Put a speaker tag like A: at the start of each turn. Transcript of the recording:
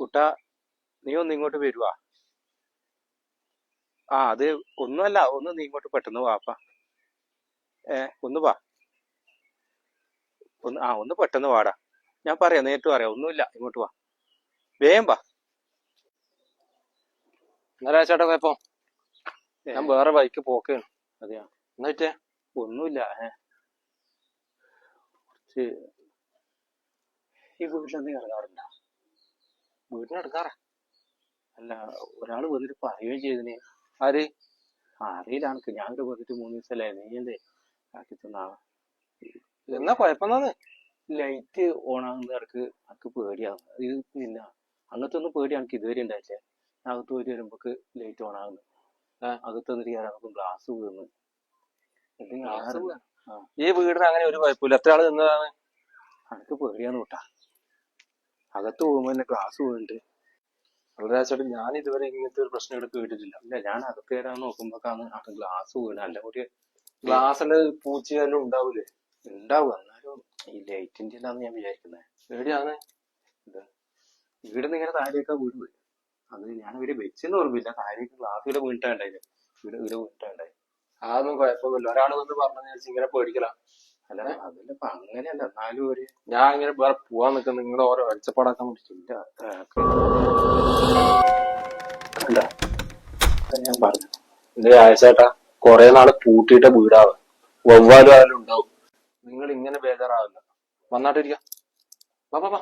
A: കുട്ട നീ ഒന്ന് ഇങ്ങോട്ട് വരുവാ. ആ അത് ഒന്നുമല്ല ഒന്ന് നീ ഇങ്ങോട്ട് പെട്ടെന്ന് വാപ്പ ഏ ഒന്ന് വാ. ഒന്ന് ആ ഒന്ന് പെട്ടെന്ന് വാടാ. ഞാൻ പറയാം നേരിട്ട് പറയാം ഒന്നുമില്ല ഇങ്ങോട്ട് വാ. വേഗം വാ.
B: എന്നാ ചേട്ടാ കുഴപ്പം. ഞാൻ വേറെ ബൈക്ക് പോക്കാണ്.
A: അതെയാ.
B: എന്നിട്ടേ
A: ഒന്നുമില്ല ഏ. കുറച്ച് ഈ വീട്ടിലെന്തെങ്കിലും ഇറങ്ങാറുണ്ടോ
B: വീട്ടിനെടുക്കാറാ
A: അല്ല ഒരാൾ വന്നിട്ട് പറയുകയും ചെയ്തിന്.
B: ആര്?
A: അറിയില്ല എനിക്ക് ഞാൻ ഇവിടെ വന്നിട്ട് മൂന്ന് ദിവസമല്ലേ നീ എന്തേ? ആക്കി തന്നാ.
B: എന്നാ കുഴപ്പമെന്നാന്ന്
A: ലൈറ്റ് ഓൺ ആകുന്ന ഇടയ്ക്ക് എനിക്ക് പേടിയാകും ഇത് പിന്നെ അങ്ങനത്തെ ഒന്നും പേടി എനിക്ക് ഇതുവരെ ഉണ്ടായിട്ടില്ല. ഞാൻ അകത്ത് പോയിട്ട് വരുമ്പോക്ക് ലൈറ്റ് ഓൺ ആകുന്നു. അകത്ത് വന്നിട്ട് ഞാൻ നമുക്ക് ഗ്ലാസ് വീഴുന്നു
B: Glass ഈ വീടിന് അങ്ങനെ ഒരു കുഴപ്പമില്ല. എത്ര ആൾ നിന്നതാണ്?
A: എനിക്ക് പേടിയാന്ന് കൂട്ടാ അകത്ത് പോകുമ്പോൾ തന്നെ ഗ്ലാസ് പോയിട്ട്
B: വളരെ ചേട്ടാ ഞാൻ ഇതുവരെ ഇങ്ങനത്തെ ഒരു പ്രശ്നം എടുത്ത് കേട്ടിട്ടില്ല.
A: ഇല്ല ഞാൻ അകത്ത് കയറാൻ നോക്കുമ്പോക്കാണ് ആ ഗ്ലാസ് വീണ് അല്ല കൂടി
B: ഗ്ലാസ്സിന്റെ പൂച്ചയാലും ഉണ്ടാവൂലേ?
A: ഉണ്ടാവും. എന്നാലും ഈ ലൈറ്റിന്റെ ഇല്ലാന്ന് ഞാൻ വിചാരിക്കുന്നത്
B: പേടിയാണ്
A: വീട് ഇങ്ങനെ താഴേക്കാ വീട് അത് ഞാൻ ഇവർ വെച്ചെന്ന് ഓർമ്മില്ല താഴേക്ക് ഗ്ലാസ് ഇവിടെ വീണിട്ടുണ്ടായിരുന്നു വീട് ഇവിടെ വീണിട്ടുണ്ടായി
B: അതൊന്നും കുഴപ്പമൊന്നുമില്ല. ഒരാൾ വന്ന് പറഞ്ഞു ഇങ്ങനെ പേടിക്കല.
A: അല്ല അതല്ല ഇപ്പൊ അങ്ങനെയല്ല. എന്നാലും ഒരു
B: ഞാൻ ഇങ്ങനെ വേറെ പോവാൻ നിൽക്കുന്ന നിങ്ങൾ ഓരോ
A: വെളിച്ചപ്പാടാക്കാൻ പറ്റില്ല ഞാൻ പറഞ്ഞു.
B: എന്റെ ആഴ്ചേട്ടാ കൊറേ നാൾ പൂട്ടിയിട്ട വീടാവ് വവ്വാലും ആയാലും ഉണ്ടാവും. നിങ്ങൾ ഇങ്ങനെ ബേജാറാവില്ല. വന്നാട്ടിരിക്കാ. വാ വാ വാ.